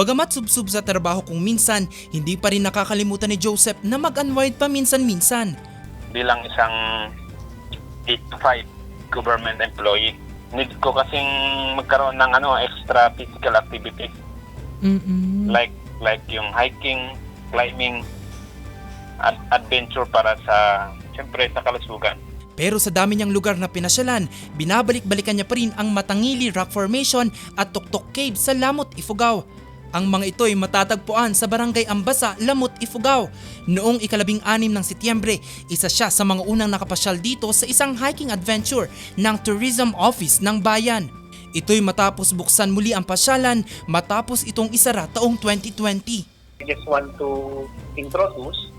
Bagamat subsub sa trabaho kung minsan, hindi pa rin nakakalimutan ni Joseph na mag-unwind pa minsan-minsan. bilang isang 8 to 5 government employee. Need ko kasing magkaroon ng ano extra physical activity Mm-mm. like like yung hiking, climbing, ad- adventure para sa siyempre sa kalusugan. Pero sa dami niyang lugar na pinasyalan, binabalik-balikan niya pa rin ang Matangili Rock Formation at Tuktok Cave sa Lamot, Ifugao. Ang mga ito ay matatagpuan sa Barangay Ambasa, Lamot, Ifugao. Noong ikalabing anim ng Setyembre, isa siya sa mga unang nakapasyal dito sa isang hiking adventure ng Tourism Office ng Bayan. Ito'y matapos buksan muli ang pasyalan matapos itong isara taong 2020. I just want to introduce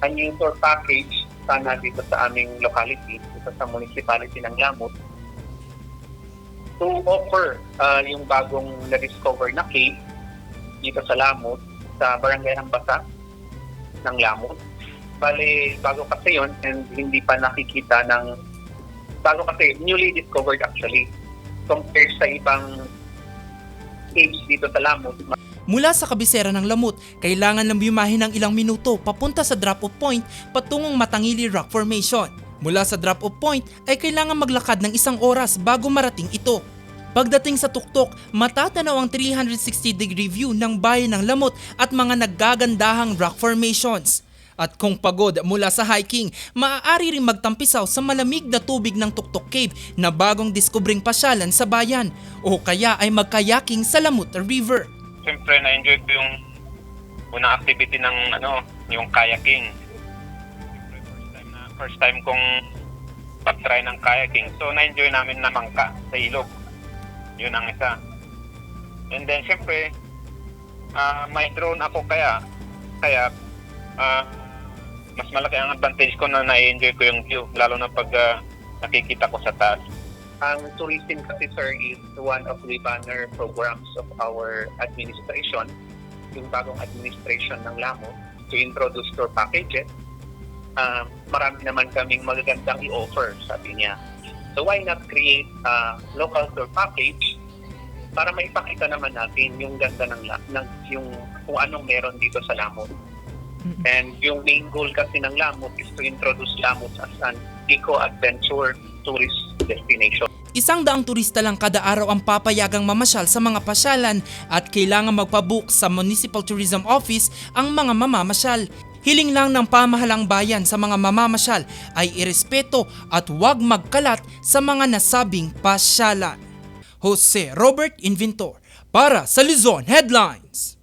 a new tour package sana dito sa aming locality, dito sa municipality ng Lamut, to offer uh, yung bagong na-discover na cave dito sa Lamut, sa barangay ng Basa ng Lamut. Bale, bago kasi yon and hindi pa nakikita ng bago kasi newly discovered actually compared sa ibang caves dito sa Lamut Mula sa kabisera ng Lamut, kailangan lang bimahin ng ilang minuto papunta sa drop-off point patungong Matangili Rock Formation. Mula sa drop-off point ay kailangan maglakad ng isang oras bago marating ito. Pagdating sa tuktok, matatanaw ang 360 degree view ng bayan ng Lamut at mga naggagandahang rock formations. At kung pagod mula sa hiking, maaari ring magtampisaw sa malamig na tubig ng Tuktok Cave na bagong diskubring pasyalan sa bayan o kaya ay magkayaking sa Lamut River. Siyempre na-enjoy ko yung unang activity ng ano, yung kayaking. First time na first time kong pag-try ng kayaking. So na-enjoy namin na mangka sa ilog. Yun ang isa. And then siyempre ah, may drone ako kaya kaya ah, mas malaki ang advantage ko na na-enjoy ko yung view lalo na pag ah, nakikita ko sa taas. Ang tourism kasi sir is one of the banner programs of our administration, yung bagong administration ng LAMO to introduce tour packages. Um, marami naman kaming magagandang i-offer, sabi niya. So why not create a local tour package para maipakita naman natin yung ganda ng, ng yung kung anong meron dito sa Lamot. And yung main goal kasi ng Lamot is to introduce Lamot as an eco-adventure tourist destination. Isang daang turista lang kada araw ang papayagang mamasyal sa mga pasyalan at kailangan magpabook sa Municipal Tourism Office ang mga mamamasyal. Hiling lang ng pamahalang bayan sa mga mamamasyal ay irespeto at huwag magkalat sa mga nasabing pasyalan. Jose Robert Inventor para sa Luzon Headlines.